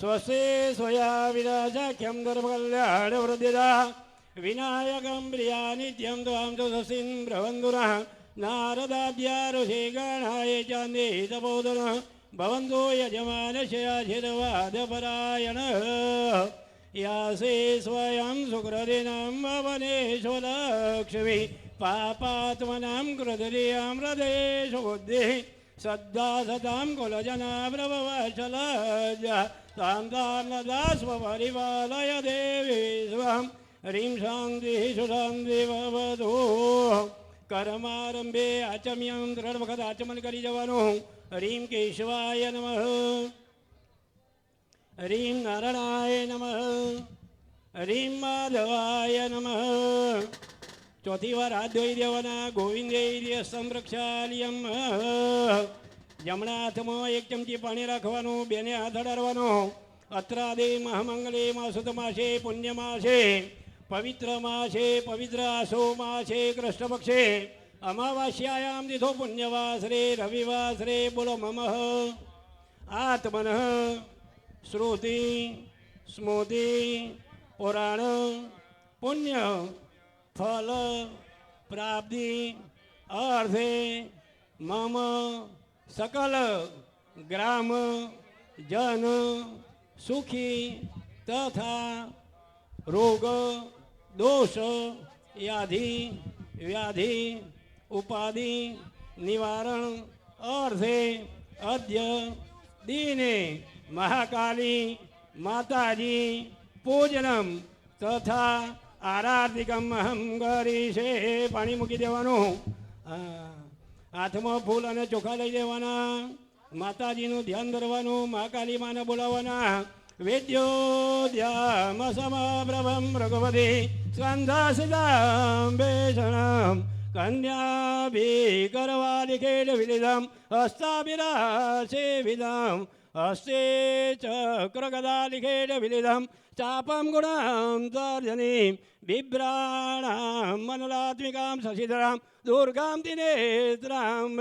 स्वस्ति स्वया विराजाख्यं गर्भकल्याणवृद्धिदा विनायकं प्रिया नित्यं त्वां तु ससिं प्रबन्धुरः नारदाद्यारुषिगणाय चान्दे तपोदनः भवन्तो यजमानशयाधिरवादपरायणः यासे स्वयं सुकृदिनां भवनेश्वलक्ष्मी पापात्मनां कृदरीयां हृदयेषु बुद्धिः સદા સદામ કુલ જના પ્રભવચલ તામ તામ નદા સ્વપરિવાલય દેવી સ્વમ હ્રીમ શાંતિ સુશાંતિ ભવતુ કર્મારંભે આચમ્યમ ત્રણ વખત આચમન કરી જવાનું હ્રીમ કેશવાય નમઃ હરીમ નારાયણાય નમઃ હરીમ માધવાય નમઃ ચોથી વાર હાથ ધોઈ દેવાના, ગોવિંદે સંરક્ષાલિયમ. જમણા હાથમાં એક ચમચી પાણી રાખવાનું, બેને હાથ અડાડવાનો. અત્રાદે મહામંગલે માસુત માસે પુણ્ય માસે પવિત્ર માસે પવિત્ર આસો માસે કૃષ્ણ પક્ષે અમાવાસ્યાયામ દીધો પુણ્યવાસ રે રવિવાસ રે બોલો મમ. આત્મન, શ્રુતિ, સ્મૃતિ, પુરાણ, પુણ્ય. फल प्राप्ति अर्थ मम सकल ग्राम जन सुखी तथा रोग दोष व्याधि व्याधि उपाधि निवारण अर्थ अद्य दीने महाकाली माताजी पूजनम तथा આરાધિકમ અહમ છે પાણી મૂકી દેવાનું. હાથમાં ફૂલ અને ચોખા લઈ દેવાના. માતાજીનું ધ્યાન ધરવાનું મહાકાલી માને બોલાવવાના. વેદ્યોદ્યામ સમપ્રભમ ભગવતી સ્કંધાસિદામ ભેષણમ. કન્યાભી કરવા લિખેલ વિલિધમ હસ્તાભિરાશે વિદમ હસ્તે ચક્રગદા લિખેલ વિલિધમ ચાપમ ગુણામ તર્જની બિભ્રાણામ મનલાત્મિકામ શશિધરામ દુર્ગામ દિનેત્રામ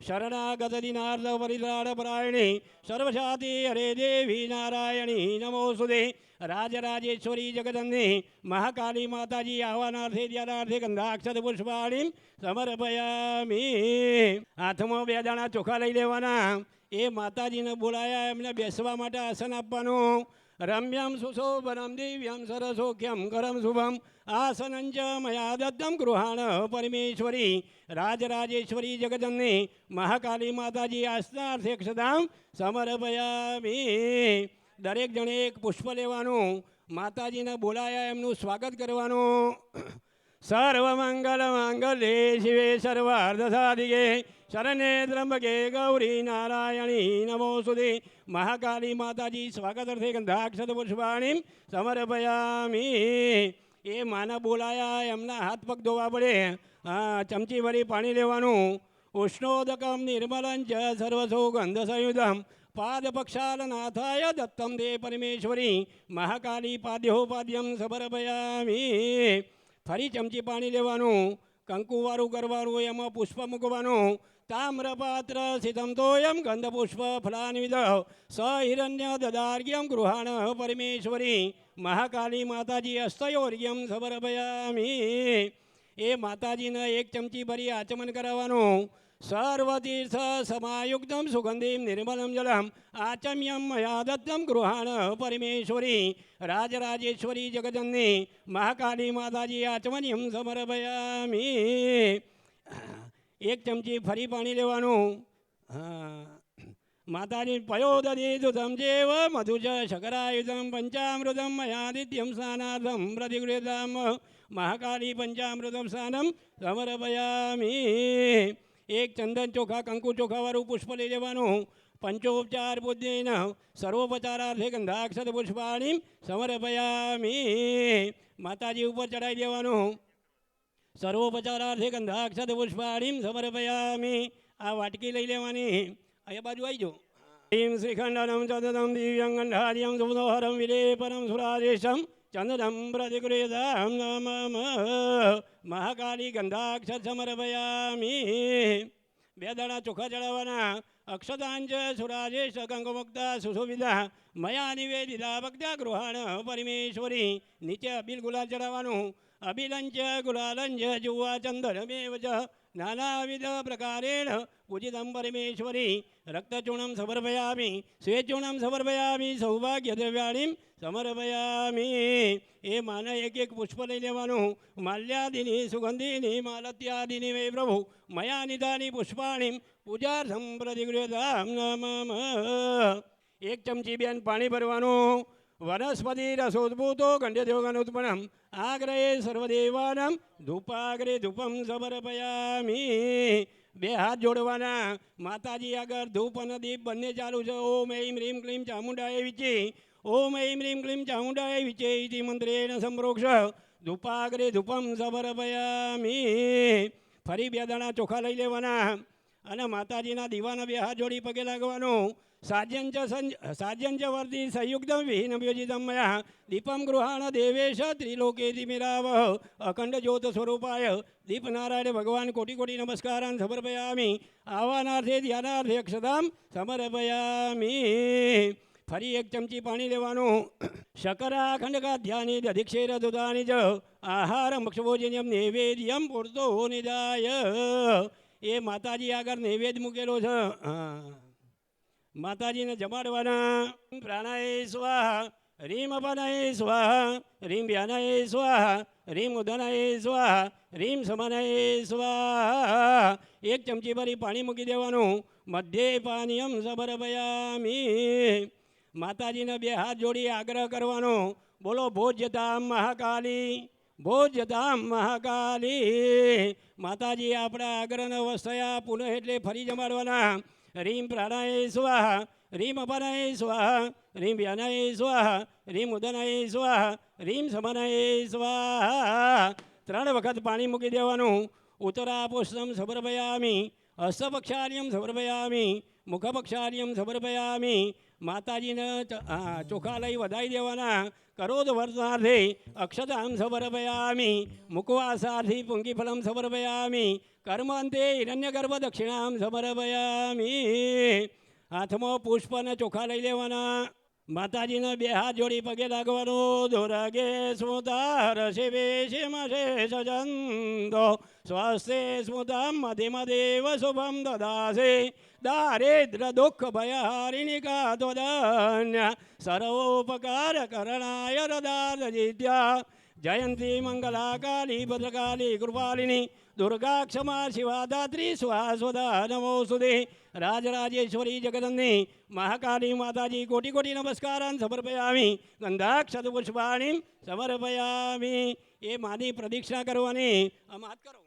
શરણાગત દિનાર્દ પરિદ્રાડ પરાયણી સર્વશાતી હરે દેવી નારાયણી નમોસ્તુતે રાજરાજેશ્વરી જગદંબે મહાકાલી માતાજી આહવાનાર્થે ધ્યાનાર્થે ગંધાક્ષર પુષ્પાણીમ સમર્પયામી હાથમાં બે દાણા ચોખા લઈ લેવાના એ માતાજીને બોલાયા, એમને બેસવા માટે આસન આપવાનું. રમ્યમ સુશોભનમ દિવ્યમ સરસોખ્યમ કરમ શુભમ. આસનંચ મયા દત્તમ ગૃહાણ પરમેશ્વરી. રાજરાજેશ્વરી જગદંબે મહાકાલી માતાજી આસનાર્થે ક્ષદામ સમર્પયામી. દરેક જણે એક પુષ્પ લેવાનું. માતાજીને બોલાયા, એમનું સ્વાગત કરવાનું. સર્વમંગલ માંગલ્યે શિવે સર્વાર્થ સાધિકે શરણે ત્રંબકે ગૌરી નારાયણી નમોસ્તુતે મહાકાલી માતાજી સ્વાગત અર્થે ગંધાક્ષત પુષ્પાણી સમર્પયામી એ માના બોલાયા એમના હાથ પગ ધોવા પડે હા ચમચી ભરી પાણી લેવાનું ઉષ્ણોદકમ નિર્મલં ચ સર્વસુગંધ સંયુધમ પાદપક્ષાલનાથાય દત્તમ દે પરમેશ્વરી મહાકાલી પાદ્યોપાદ્યમ સમર્પયામી ફરી ચમચી પાણી લેવાનું કંકુવાળું કરવાનું, એમાં પુષ્પ મૂકવાનું. તામ્રપાત્ર સિતમ તોયમ ગંધપુષ્પ ફલાન્વિદ સ હિરણ્ય દદાર્ઘ્યમ ગૃહાણ પરમેશ્વરી. મહાકાલી માતાજી અસ્તયોર્ઘ્યમ સમર્પયામી. એ માતાજીને એક ચમચી ભરી આચમન કરાવવાનું. સર્વતીર્થ સમાયુક્તમ સુગંધિમ નિર્મલમ જલમ આચમ્યમ મયા દત્તમ ગૃહાણ પરમેશ્વરી રાજરાજેશ્વરી જગદંબે મહાકાલી માતાજી આચમન્યમ સમર્પયામી એક ચમચી ફરી પાણી લેવાનું માતાજી પયોદધી દુધમ જેવ મધુ ચ શકરાયુધમ પંચામૃતમ મયાદિત્યમ સ્નાનાર્થમ પ્રતિગૃહતામ મહાકાલી પંચામૃતમ સ્નાનમ સમર્પયામી એક ચંદન ચોખા કંકુ ચોખાવાળું પુષ્પ લઈ લેવાનું. પંચોપચાર બુદ્ધિન સર્વોપચારાર્થે ગંધાક્ષર પુષ્પાણી સમર્પયામી. માતાજી ઉપર ચડાવી દેવાનું. સર્વોપચારાર્થે ગંધાક્ષર પુષ્પાણી સમર્પયામી. આ વાટકી લઈ લેવાની. અહીંયા બાજુ આવી જાઓ શ્રીખંડનમ ચદનમ દિવ્યંગંધાર્યમ સુમનોહરમ વિલે પરમ સુરાદેશમ चंदनं प्रतिगृहं नमः महाकाली गंधाक्षरसमर्पयामि वेदना चुखजळवना अक्षतांच सुराजेश गंगमुक्ता सुशोभिता मया निवेदिता भक्त्या गृहाण परमेश्वरी निच बिलगुला चढवानु अभिलंच गुलालंच जुवा चंदनमेव અબિલંચ उचितं परमेश्वरी रक्तचूर्णं समर्पयामि રક્તચૂર્ણમ સમર્પયામી સૌભાગ્ય દ્રવ્યાણી સમર્પયામિ એ માના એક એક પુષ્પ લઈ લેવાનું માલ્યાદિની સુગંધિની માલત્યાદિની વે પ્રભુ મયા નિધાની પુષ્પાણી પૂજાર્થમ પ્રતિગૃહતામ એક ચમચી બેન પાણી ભરવાનું વનસ્પતિ રસોદ્ભૂતો ગંડ્યદેવગણ ઉત્પન્નમ આગ્રહે સર્વદેવાનમ ધૂપાગ્રે ધૂપમ સમર્પયામી બે હાથ જોડવાના માતાજી આગળ ધૂપ અને દીપ બંને ચાલુ છે ઓમ એમ રીમ ક્લીમ ચામુંડાય વિચે ઓમ એમ રીમ ક્લીમ ચામુંડાય વિચે ઇતિ મંત્રેણ સંપ્રોક્ષ ધૂપાગ્રે ધૂપમ સમર્પયામી ફરી બે દાણા ચોખા લઈ લેવાના અને માતાજીના દીવાના બે હાથ જોડી પગે લાગવાનું સાજ્યં ચ સંજ સાજ્યં ચ વર્તી સંયુક્તમ गृहाण જ્યોત સ્વરૂપાય દીપનારાયણ ભગવાન કોટી કોટી નમસ્કારાન સમર્પયામી આવાનાર્થે ધ્યાનાર્થે અક્ષતામ સમર્પયામી ફરી એક ચમચી પાણી લેવાનું શકરા ખંડકા ધ્યાની દધિક્ષેર દુદાની જ આહાર મક્ષભોજન્યમ નૈવેદ્યમ પૂરતો નિદાય એ માતાજી આગળ નૈવેદ્ય મૂકેલો છે હા માતાજીને જમાડવાના. પ્રાણાય સ્વાહા, રીમ અપાનાય સ્વાહા, રીમ વ્યાનાય સ્વાહા, રીમ ઉદનાય સ્વાહા, રીમ સમાનાય સ્વાહા. એક ચમચી ભરી પાણી મૂકી દેવાનું. મધ્યે પાનીયમ સમર્પયામી માતાજીને બે હાથ જોડી આગ્રહ કરવાનો. બોલો ભોજ્યતામ મહાકાલી ભોજ્યતામ મહાકાલી. માતાજી આપણા આગ્રહને અવસ્થયા પુનઃ એટલે ફરી જમાડવાના. રીમ પ્રાણાય સ્વાહા રીમ અપાનાય સ્વાહા રીમ વ્યાનાય સ્વાહા રીમ ઉદનાય સ્વાહા રીમ સમનાય સ્વાહા ત્રણ વખત પાણી મૂકી દેવાનું ઉત્તરા સમર્પયામી હસ્તપક્ષાર્યમ સમર્પયામી મુખપક્ષાર્યમ સમર્પયામી માતાજીને ચ- આ ચોખા લઈ વધાઈ દેવાના. કરોદ વર્તાર્થે અક્ષતામ સમર્પયામી મુકવાસાર્થી પુંગીફલમ સમર્પયામી, કર્માંતે હિરણ્યગર્ભ દક્ષિણામ સમર્પયામી. હાથમાં પુષ્પ ચોખા લઈ લેવાના. માતાજીને બે હાથ જોડી પગે લાગવાનો દુર્ગે સ્મૃતા શિવે શિમશે સજંતો? સ્વસ્તે સ્મૃતમ મધ્યમદેવ શુભમ દદાસે. દારિદ્ર દુઃખ ભયહારિણી કાતોદન્ય સર્વોપકાર કરણાય રદારજિત્યા. જયંતી મંગલા કાલી ભદ્રકાલી, કૃપાલિની, દુર્ગા ક્ષમા શિવા સ્વાસ્વદા નમો સુદે રાજરાજેશ્વરી જગદંબી મહાકાલી માતાજી કોટી કોટી નમસ્કારાન સમર્પયામી ગંધાક્ષત પુષ્પાણીમ સમર્પયામી એ માની પ્રદીક્ષા કરવાની અમાત કરો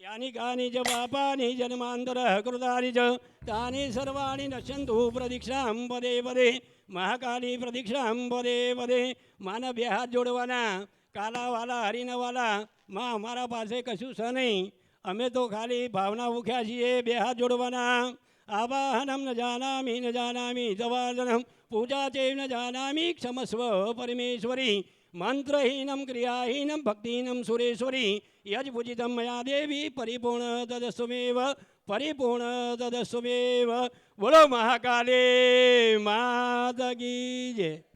યાની કાની જ પાપાની જન્માંતર કૃતાની જ તાની સર્વાણી નશ્યંતુ પ્રદીક્ષા પદે પદે મહાકાલી પ્રદીક્ષા પદે પદે માના બે હાથ જોડવાના કાલાવાલા હરિનવાલા માં અમારા પાસે કશું છે નહીં અમે તો ખાલી ભાવના ભૂખ્યા છીએ બે હાથ જોડવાના આવાહનમ ન જાનામી ન જાનામી જવાર્દનમ પૂજા ચૈવ ન જાનામી ક્ષમસ્વ પરમેશ્વરી મંત્રહીનમ ક્રિયાહીનમ ભક્તિહીનમ સુરેશ્વરી યજ मया મયા દેવી પરિપૂર્ણ તદસ્વમેવ પરિપૂર્ણ તદસ્વમેવ બોલો મહાકાલે માતા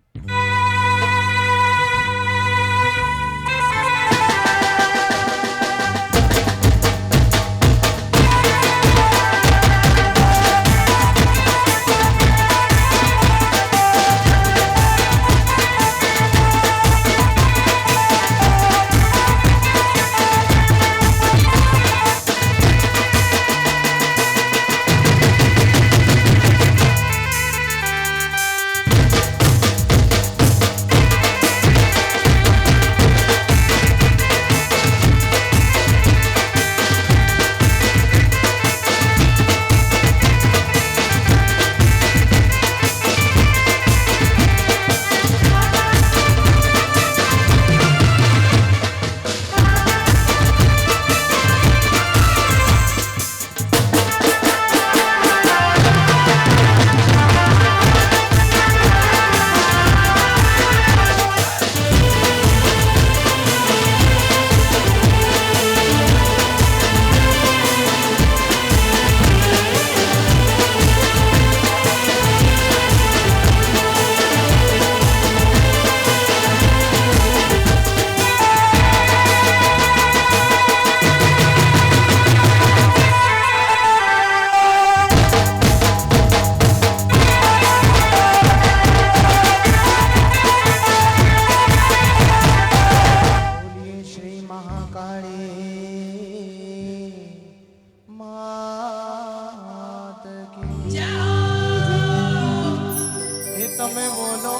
તમે બોલો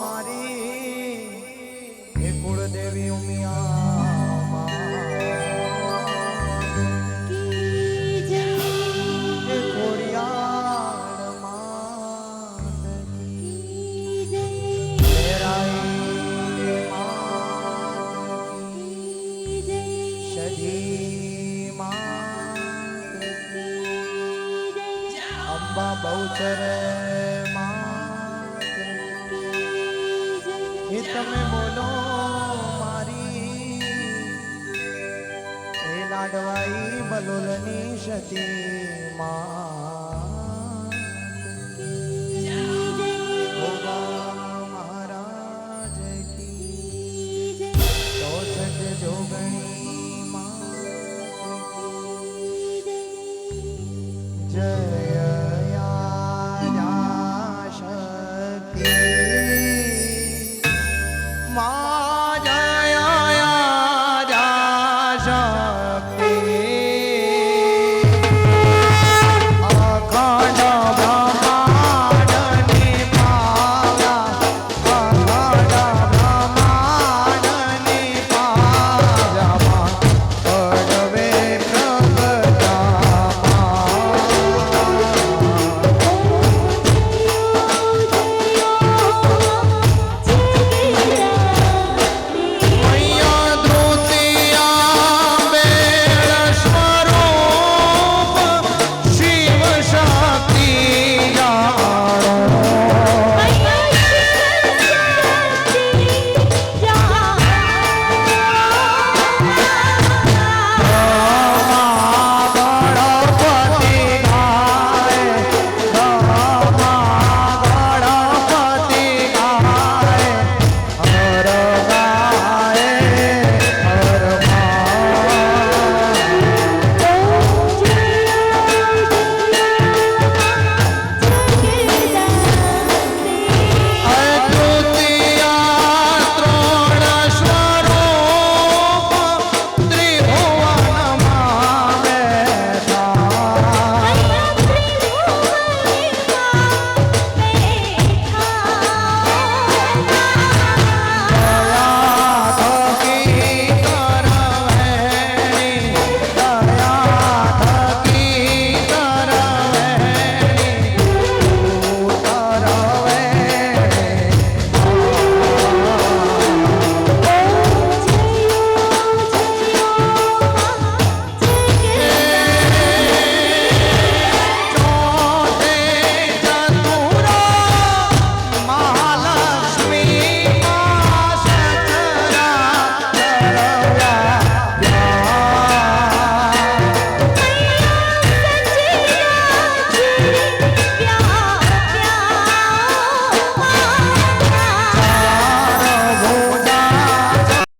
મારી. હે કુળદેવી ઉમિયા હે ખોડિયાર માત કી તમે બોલો મારી. એ લાડવાઈ બલોલની સતી માં